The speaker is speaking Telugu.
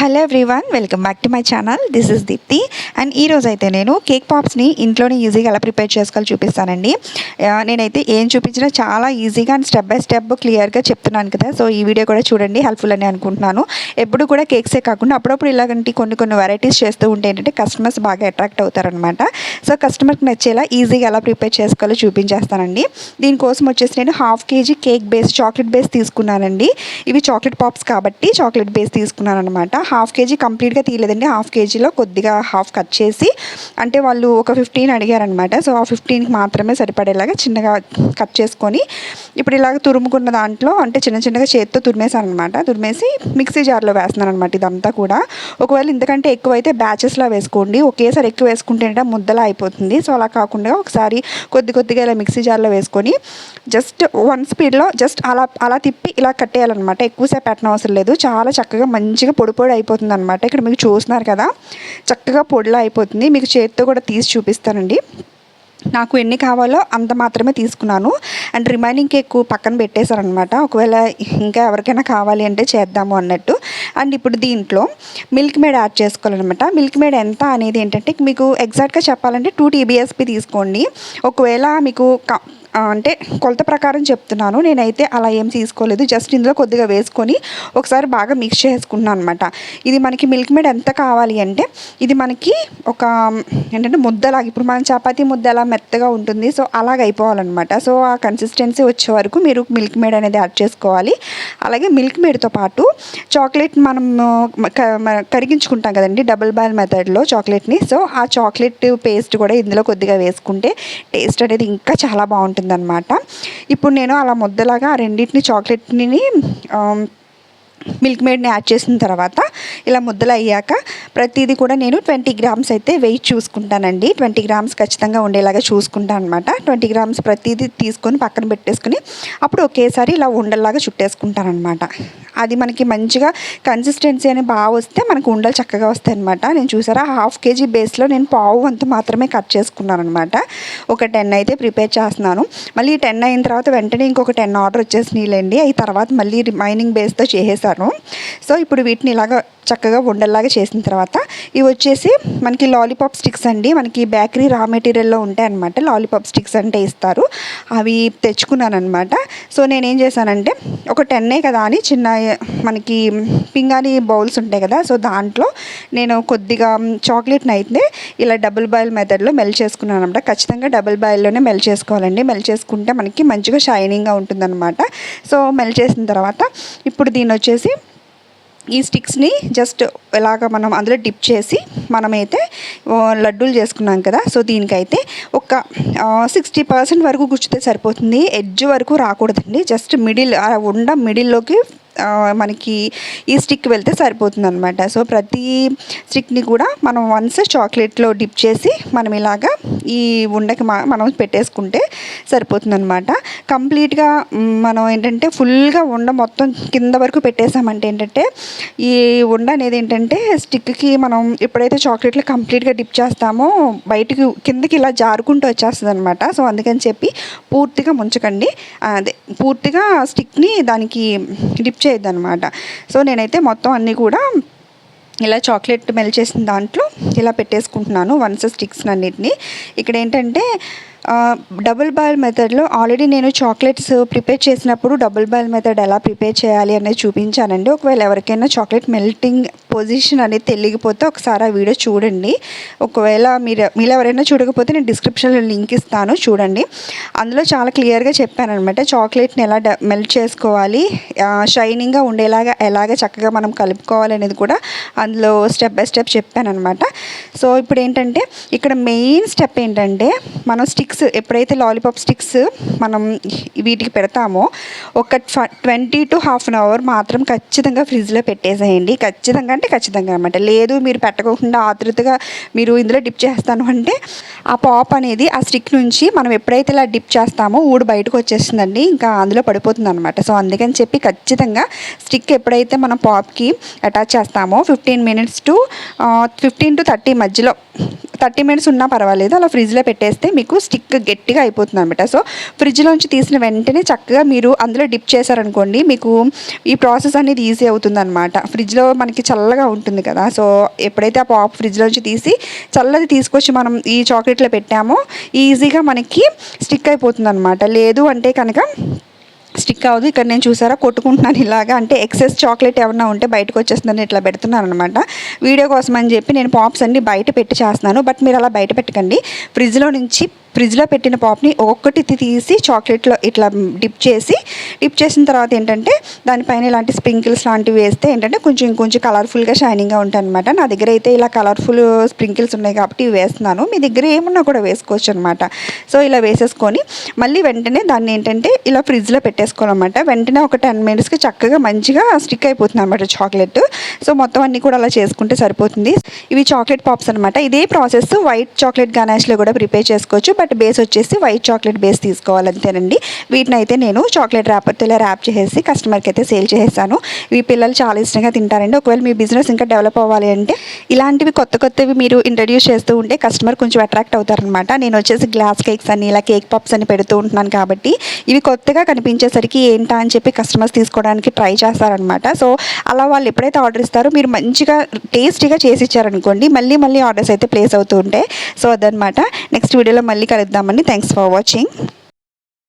Hello everyone welcome back to my channel. This is Deepthi and ఈ రోజు అయితే నేను కేక్ పాప్స్ని ఇంట్లోనే ఈజీగా ఎలా ప్రిపేర్ చేసుకోవాలి చూపిస్తానండి. నేనైతే ఏం చూపించినా చాలా ఈజీగా అండ్ స్టెప్ బై స్టెప్ క్లియర్గా చెప్తున్నాను కదా. సో ఈ వీడియో కూడా చూడండి హెల్ప్ఫుల్ అని అనుకుంటున్నాను. ఎప్పుడు కూడా కేక్సే కాకుండా అప్పుడప్పుడు ఇలాగంటి కొన్ని కొన్ని వెరైటీస్ చేస్తూ ఉంటే ఏంటంటే కస్టమర్స్ బాగా అట్రాక్ట్ అవుతారనమాట సో కస్టమర్కి నచ్చేలా ఈజీగా ఎలా ప్రిపేర్ చేసుకోవాలో చూపించేస్తానండి. దీనికోసం వచ్చేసి నేను half KG cake base chocolate base తీసుకున్నానండి. ఇవి చాక్లెట్ పాప్స్ కాబట్టి చాక్లెట్ బేస్ తీసుకున్నాను అనమాట హాఫ్ కేజీ కంప్లీట్గా తీయలేదండి. హాఫ్ కేజీలో కొద్దిగా హాఫ్ కట్ చేసి అంటే వాళ్ళు ఒక ఫిఫ్టీన్ అడిగారనమాట. సో ఆ ఫిఫ్టీన్కి మాత్రమే సరిపడేలాగా చిన్నగా కట్ చేసుకొని ఇప్పుడు ఇలాగ తురుముకున్న దాంట్లో అంటే చిన్న చిన్నగా చేతితో తురిమేసాను తురిమేసి మిక్సీ జార్లో వేస్తున్నాను అనమాట ఇదంతా కూడా. ఒకవేళ ఇంతకంటే ఎక్కువ అయితే బ్యాచెస్లా వేసుకోండి. ఒకేసారి ఎక్కువ వేసుకుంటే ముద్దలా అయిపోతుంది. సో అలా కాకుండా ఒకసారి కొద్ది కొద్దిగా ఇలా మిక్సీ జార్లో వేసుకొని జస్ట్ వన్ స్పీడ్లో జస్ట్ అలా అలా తిప్పి ఇలా కట్టేయాలన్నమాట ఎక్కువసేపు పెట్టిన అవసరం లేదు. చాలా చక్కగా మంచిగా పొడి పొడి అయిపోతుంది అనమాట ఇక్కడ మీకు చూస్తున్నారు కదా చక్కగా పొడిలా అయిపోతుంది. మీకు చేతితో కూడా తీసి చూపిస్తానండి. నాకు ఎన్ని కావాలో అంత మాత్రమే తీసుకున్నాను. అండ్ రిమైనింగ్ కేక్ పక్కన పెట్టేశారనమాట ఒకవేళ ఇంకా ఎవరికైనా కావాలి అంటే చేద్దాము అన్నట్టు. అండ్ ఇప్పుడు దీంట్లో మిల్క్ మేడ్ యాడ్ చేసుకోవాలన్నమాట. మిల్క్ మేడ్ ఎంత అనేది ఏంటంటే మీకు ఎగ్జాక్ట్గా చెప్పాలంటే టూ టీబీఎస్పీ తీసుకోండి. ఒకవేళ మీకు క- అంటే కొలత ప్రకారం చెప్తున్నాను. నేనైతే అలా ఏం తీసుకోలేదు. జస్ట్ ఇందులో కొద్దిగా వేసుకొని ఒకసారి బాగా మిక్స్ చేసుకున్నాను అనమాట ఇది మనకి మిల్క్ మేడ్ ఎంత కావాలి అంటే ఇది మనకి ఒక ఏంటంటే ముద్దలాగా ఇప్పుడు మన చపాతీ ముద్ద ఎలా మెత్తగా ఉంటుంది సో అలాగ అయిపోవాలన్నమాట. సో ఆ కన్సిస్టెన్సీ వచ్చే వరకు మీరు మిల్క్ మేడ్ అనేది యాడ్ చేసుకోవాలి. అలాగే మిల్క్ మేడ్తో పాటు చాక్లెట్ మనం క- కరిగించుకుంటాం కదండి డబుల్ బాయిల్ మెథడ్లో చాక్లెట్ని సో ఆ చాక్లెట్ పేస్ట్ కూడా ఇందులో కొద్దిగా వేసుకుంటే టేస్ట్ అనేది ఇంకా చాలా బాగుంటుంది. ఉంటుందన్నమాట. ఇప్పుడు నేను అలా ముద్దలాగా రెండింటిని చాక్లెట్ని మిల్క్ మేడ్ని యాడ్ చేసిన తర్వాత ఇలా ముద్దలు అయ్యాక ప్రతిదీ కూడా నేను ట్వంటీ గ్రామ్స్ అయితే వెయిట్ చూసుకుంటానండి. ట్వంటీ గ్రామ్స్ ఖచ్చితంగా ఉండేలాగా చూసుకుంటాను అనమాట ట్వంటీ గ్రామ్స్ ప్రతిదీ తీసుకొని పక్కన పెట్టేసుకుని అప్పుడు ఒకేసారి ఇలా ఉండల్లాగా చుట్టేసుకుంటాను అనమాట అది మనకి మంచిగా కన్సిస్టెన్సీ అని బాగా వస్తే మనకు ఉండలు చక్కగా వస్తాయి అనమాట నేను చూసారా? హాఫ్ కేజీ బేస్లో నేను పావు వంతు మాత్రమే కట్ చేసుకున్నాను అనమాట ఒక టెన్ అయితే ప్రిపేర్ చేస్తున్నాను. మళ్ళీ టెన్ అయిన తర్వాత వెంటనే ఇంకొక టెన్ ఆర్డర్ వచ్చేసినాయిలేండి అవి తర్వాత మళ్ళీ రిమైనింగ్ బేస్తో చేసేసాను. సో ఇప్పుడు వీటిని ఇలాగ చక్కగా ఉండల్లాగా చేసిన తర్వాత ఇవి వచ్చేసి మనకి లాలీపాప్ స్టిక్స్ అండి. మనకి బేకరీ రా మెటీరియల్లో ఉంటాయి అనమాట లాలీపాప్ స్టిక్స్ అంటే ఇస్తారు. అవి తెచ్చుకున్నాను అనమాట సో నేనేం చేశానంటే ఒక టెన్నే కదా అని చిన్న మనకి పింగాణి బౌల్స్ ఉంటాయి కదా సో దాంట్లో నేను కొద్దిగా చాక్లెట్ని అయితే ఇలా డబుల్ బాయిల్ మెథడ్లో మెల్ చేసుకున్నాను అనమాట ఖచ్చితంగా డబుల్ బాయిల్లోనే మెల్ చేసుకోవాలండి. మెల్ చేసుకుంటే మనకి మంచిగా షైనింగ్గా ఉంటుందన్నమాట. సో మెల్ చేసిన తర్వాత ఇప్పుడు దీని వచ్చేసి ఈ స్టిక్స్ని జస్ట్ ఇలాగ మనం అందులో డిప్ చేసి మనమైతే లడ్డూలు చేసుకున్నాం కదా సో దీనికైతే ఒక సిక్స్టీ పర్సెంట్ వరకు గుచ్చితే సరిపోతుంది. ఎడ్జ్ వరకు రాకూడదండి. జస్ట్ మిడిల్ ఉండ మిడిల్లోకి మనకి ఈ స్టిక్ వెళ్తే సరిపోతుంది అనమాట సో ప్రతి స్టిక్ని కూడా మనం వన్స్ చాక్లెట్లో డిప్ చేసి మనం ఇలాగా ఈ ఉండకి మనం పెట్టేసుకుంటే సరిపోతుంది అనమాట కంప్లీట్గా మనం ఏంటంటే ఫుల్గా ఉండ మొత్తం కింద వరకు పెట్టేసామంటే ఏంటంటే ఈ ఉండ అనేది ఏంటంటే స్టిక్కి మనం ఎప్పుడైతే చాక్లెట్లు కంప్లీట్గా డిప్ చేస్తామో బయటకు కిందకి ఇలా జారుకుంటూ వచ్చేస్తుంది అనమాట సో అందుకని చెప్పి పూర్తిగా ముంచకండి. అదే పూర్తిగా స్టిక్ని దానికి డిప్ చే చేయొద్దు అనమాట సో నేనైతే మొత్తం అన్నీ కూడా ఇలా చాక్లెట్ మెల్ చేసిన దాంట్లో ఇలా పెట్టేసుకుంటున్నాను వన్స్ స్టిక్స్ అన్నిటిని ఇక్కడ ఏంటంటే డబుల్ బాయిల్ మెథడ్లో ఆల్రెడీ నేను చాక్లెట్స్ ప్రిపేర్ చేసినప్పుడు డబుల్ బాయిల్ మెథడ్ ఎలా ప్రిపేర్ చేయాలి అనేది చూపించానండి. ఒకవేళ ఎవరికైనా చాక్లెట్ మెల్టింగ్ పొజిషన్ అనేది తెలియకపోతే ఒకసారి ఆ వీడియో చూడండి. ఒకవేళ మీరు మీరు ఎవరైనా చూడకపోతే నేను డిస్క్రిప్షన్లో లింక్ ఇస్తాను చూడండి. అందులో చాలా క్లియర్గా చెప్పాను అనమాట చాక్లెట్ని ఎలా మెల్ట్ చేసుకోవాలి షైనింగ్గా ఉండేలాగా ఎలాగ చక్కగా మనం కలుపుకోవాలి అనేది కూడా అందులో స్టెప్ బై స్టెప్ చెప్పాను అనమాట సో ఇప్పుడు ఏంటంటే ఇక్కడ మెయిన్ స్టెప్ ఏంటంటే మనం స్టిక్ స్టిక్స్ ఎప్పుడైతే లాలీపాప్ స్టిక్స్ మనం వీటికి పెడతామో ఒక twenty to half an hour మాత్రం ఖచ్చితంగా ఫ్రిడ్జ్లో పెట్టేసేయండి. ఖచ్చితంగా అంటే ఖచ్చితంగా అనమాట. లేదు మీరు పెట్టకోకుండా ఆతృతగా మీరు ఇందులో డిప్ చేస్తాను అంటే ఆ పాప్ అనేది ఆ స్టిక్ నుంచి మనం ఎప్పుడైతే ఇలా డిప్ చేస్తామో ఊడు బయటకు వచ్చేస్తుందండి. ఇంకా అందులో పడిపోతుంది అనమాట సో అందుకని చెప్పి ఖచ్చితంగా స్టిక్ ఎప్పుడైతే మనం పాప్కి అటాచ్ చేస్తామో fifteen minutes to fifteen to thirty మధ్యలో థర్టీ మినిట్స్ ఉన్నా పర్వాలేదు. అలా ఫ్రిడ్జ్లో పెట్టేస్తే మీకు స్టిక్ గట్టిగా అయిపోతుంది అనమాట సో ఫ్రిడ్జ్లోంచి తీసిన వెంటనే చక్కగా మీరు అందులో డిప్ చేశారనుకోండి మీకు ఈ ప్రాసెస్ అనేది ఈజీ అవుతుంది అనమాట ఫ్రిడ్జ్లో మనకి చల్లగా ఉంటుంది కదా. సో ఎప్పుడైతే ఆ పాప్ ఫ్రిడ్జ్లోంచి తీసి చల్లది తీసుకొచ్చి మనం ఈ చాక్లెట్లో పెట్టామో ఈజీగా మనకి స్టిక్ అయిపోతుంది అనమాట లేదు అంటే కనుక స్టిక్ అవ్వదు. ఇక్కడ నేను చూసారా? కొట్టుకుంటున్నాను ఇలాగా. అంటే ఎక్సెస్ చాక్లెట్ ఏమన్నా ఉంటే బయటకు వచ్చేస్తుందని ఇట్లా పెడుతున్నాను అనమాట వీడియో కోసం అని చెప్పి నేను పాప్స్ అన్ని బయట పెట్టి చేస్తున్నాను. బట్ మీరు అలా బయట పెట్టకండి. ఫ్రిడ్జ్లో నుంచి ఫ్రిడ్జ్లో పెట్టిన పాప్ని ఒక్కొక్కటి తీసి చాక్లెట్లో ఇట్లా డిప్ చేసి డిప్ చేసిన తర్వాత ఏంటంటే దానిపైన ఇలాంటి స్ప్రింకిల్స్ లాంటివి వేస్తే ఏంటంటే కొంచెం ఇంకొంచెం కలర్ఫుల్గా షైనింగ్గా ఉంటాయి అనమాట నా దగ్గర అయితే ఇలా కలర్ఫుల్ స్ప్రింకిల్స్ ఉన్నాయి కాబట్టి ఇవి వేస్తున్నాను. మీ దగ్గర ఏమున్నా కూడా వేసుకోవచ్చు అనమాట సో ఇలా వేసేసుకొని మళ్ళీ వెంటనే దాన్ని ఏంటంటే ఇలా ఫ్రిడ్జ్లో పెట్టేసుకోవాలన్నమాట. వెంటనే ఒక టెన్ మినిట్స్కి చక్కగా మంచిగా స్టిక్ అయిపోతుంది అనమాట చాక్లెట్. సో మొత్తం అన్నీ కూడా అలా చేసుకుంటే సరిపోతుంది. ఇవి చాక్లెట్ పాప్స్ అనమాట ఇదే ప్రాసెస్ వైట్ చాక్లెట్ గణేష్లో కూడా ప్రిపేర్ చేసుకోవచ్చు. బట్ బేస్ వచ్చేసి వైట్ చాక్లెట్ బేస్ తీసుకోవాలి అంతేనండి వీటిని అయితే నేను చాక్లెట్ ర్యాపర్తో ఇలా ర్యాప్ చేసేసి కస్టమర్కి అయితే సేల్ చేసేసాను. ఇవి పిల్లలు చాలా ఇష్టంగా తింటారండి. ఒకవేళ మీ బిజినెస్ ఇంకా డెవలప్ అవ్వాలి అంటే ఇలాంటివి కొత్త కొత్తవి మీరు ఇంట్రడ్యూస్ చేస్తూ ఉంటే కస్టమర్ కొంచెం అట్రాక్ట్ అవుతారనమాట నేను వచ్చేసి గ్లాస్ కేక్స్ అని ఇలా కేక్ పప్స్ అని పెడుతూ ఉంటున్నాను కాబట్టి ఇవి కొత్తగా కనిపించేసరికి ఏంటా అని చెప్పి కస్టమర్స్ తీసుకోవడానికి ట్రై చేస్తారనమాట సో అలా వాళ్ళు ఎప్పుడైతే ఆర్డర్ ఇస్తారో మీరు మంచిగా టేస్టీగా చేసి ఇచ్చారనుకోండి మళ్ళీ మళ్ళీ ఆర్డర్స్ అయితే ప్లేస్ అవుతూ ఉంటాయి. సో అదనమాట నెక్స్ట్ వీడియోలో మళ్ళీ కలుద్దామండి. Thanks for watching